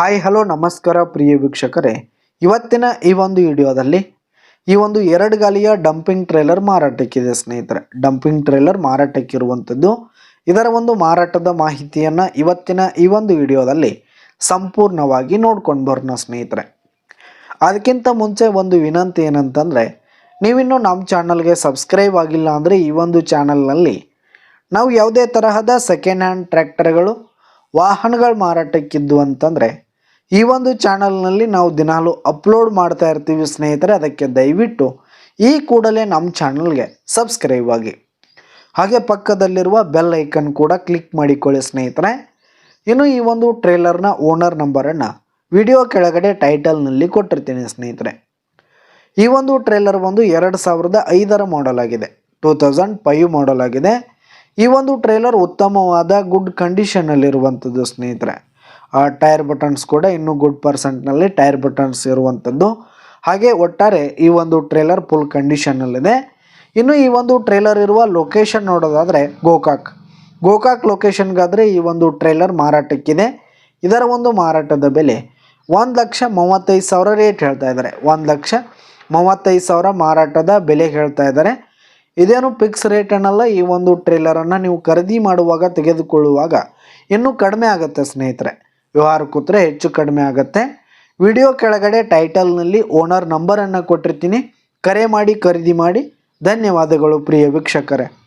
Hi, hello, ನಮಸ್ಕಾರ ಪ್ರಿಯ ವೀಕ್ಷಕರೇ. ಇವತ್ತಿನ ಈ ಒಂದು ವಿಡಿಯೋದಲ್ಲಿ ಈ ಒಂದು ಎರಡು ಗಾಲಿಯ ಡಂಪಿಂಗ್ ಟ್ರೇಲರ್ ಮಾರಾಟಕ್ಕಿದೆ ಸ್ನೇಹಿತರೆ. ಡಂಪಿಂಗ್ ಟ್ರೇಲರ್ ಮಾರಾಟಕ್ಕಿರುವಂಥದ್ದು ಇದರ ಒಂದು ಮಾರಾಟದ ಮಾಹಿತಿಯನ್ನು ಇವತ್ತಿನ ಈ ಒಂದು ವಿಡಿಯೋದಲ್ಲಿ ಸಂಪೂರ್ಣವಾಗಿ ನೋಡ್ಕೊಂಡು ಬರೋಣ ಸ್ನೇಹಿತರೆ. ಅದಕ್ಕಿಂತ ಮುಂಚೆ ಒಂದು ವಿನಂತಿ ಏನಂತಂದರೆ, ನೀವಿನ್ನೂ ನಮ್ಮ ಚಾನಲ್ಗೆ ಸಬ್ಸ್ಕ್ರೈಬ್ ಆಗಿಲ್ಲ ಅಂದರೆ ಈ ಒಂದು ಚಾನಲ್ನಲ್ಲಿ ನಾವು ಯಾವುದೇ ತರಹದ ಸೆಕೆಂಡ್ ಹ್ಯಾಂಡ್ ಟ್ರ್ಯಾಕ್ಟರ್ಗಳು ವಾಹನಗಳು ಮಾರಾಟಕ್ಕಿದ್ದು ಅಂತಂದರೆ ಈ ಒಂದು ಚಾನಲ್ನಲ್ಲಿ ನಾವು ದಿನಾಲು ಅಪ್ಲೋಡ್ ಮಾಡ್ತಾ ಇರ್ತೀವಿ ಸ್ನೇಹಿತರೆ, ಅದಕ್ಕೆ ದಯವಿಟ್ಟು ಈ ಕೂಡಲೇ ನಮ್ಮ ಚಾನಲ್ಗೆ ಸಬ್ಸ್ಕ್ರೈಬ್ ಆಗಿ. ಹಾಗೆ ಪಕ್ಕದಲ್ಲಿರುವ ಬೆಲ್ ಐಕನ್ ಕೂಡ ಕ್ಲಿಕ್ ಮಾಡಿಕೊಳ್ಳಿ ಸ್ನೇಹಿತರೆ. ಇನ್ನು ಈ ಒಂದು ಟ್ರೇಲರ್ನ ಓನರ್ ನಂಬರನ್ನು ವಿಡಿಯೋ ಕೆಳಗಡೆ ಟೈಟಲ್ನಲ್ಲಿ ಕೊಟ್ಟಿರ್ತೀನಿ ಸ್ನೇಹಿತರೆ. ಈ ಒಂದು ಟ್ರೇಲರ್ ಒಂದು ಎರಡು ಸಾವಿರದ ಐದರ ಮಾಡೆಲ್ ಆಗಿದೆ, ಟೂ ತೌಸಂಡ್ ಫೈವ್ ಮಾಡೆಲ್ ಆಗಿದೆ. ಈ ಒಂದು ಟ್ರೇಲರ್ ಉತ್ತಮವಾದ ಗುಡ್ ಕಂಡೀಷನಲ್ಲಿರುವಂಥದ್ದು ಸ್ನೇಹಿತರೆ. ಟೈರ್ ಬಟನ್ಸ್ ಕೂಡ ಇನ್ನೂ ಗುಡ್ ಪರ್ಸೆಂಟ್ನಲ್ಲಿ ಟೈರ್ ಬಟನ್ಸ್ ಇರುವಂಥದ್ದು. ಹಾಗೆ ಒಟ್ಟಾರೆ ಈ ಒಂದು ಟ್ರೇಲರ್ ಫುಲ್ ಕಂಡೀಷನ್ನಲ್ಲಿದೆ ಇನ್ನು ಈ ಒಂದು ಟ್ರೇಲರ್ ಇರುವ ಲೊಕೇಶನ್ ನೋಡೋದಾದರೆ ಗೋಕಾಕ್. ಗೋಕಾಕ್ ಲೊಕೇಶನ್ಗಾದರೆ ಈ ಒಂದು ಟ್ರೇಲರ್ ಮಾರಾಟಕ್ಕಿದೆ. ಇದರ ಒಂದು ಮಾರಾಟದ ಬೆಲೆ ಒಂದು ಲಕ್ಷ ಮೂವತ್ತೈದು ಸಾವಿರ ರೇಟ್ ಹೇಳ್ತಾ ಇದ್ದಾರೆ. ಒಂದು ಲಕ್ಷ ಮೂವತ್ತೈದು ಸಾವಿರ ಮಾರಾಟದ ಬೆಲೆ ಹೇಳ್ತಾ ಇದ್ದಾರೆ. ಇದೇನು ಫಿಕ್ಸ್ ರೇಟ್ ಅನ್ನಲ್ಲ, ಈ ಒಂದು ಟ್ರೇಲರನ್ನು ನೀವು ಖರೀದಿ ಮಾಡುವಾಗ ತೆಗೆದುಕೊಳ್ಳುವಾಗ ಇನ್ನೂ ಕಡಿಮೆ ಆಗುತ್ತೆ ಸ್ನೇಹಿತರೆ. ವ್ಯವಹಾರ ಕೂತ್ರೆ ಹೆಚ್ಚು ಕಡಿಮೆ ಆಗುತ್ತೆ. ವಿಡಿಯೋ ಕೆಳಗಡೆ ಟೈಟಲ್ನಲ್ಲಿ ಓನರ್ ನಂಬರನ್ನು ಕೊಟ್ಟಿರ್ತೀನಿ. ಕರೆ ಮಾಡಿ, ಖರೀದಿ ಮಾಡಿ. ಧನ್ಯವಾದಗಳು ಪ್ರಿಯ ವೀಕ್ಷಕರೇ.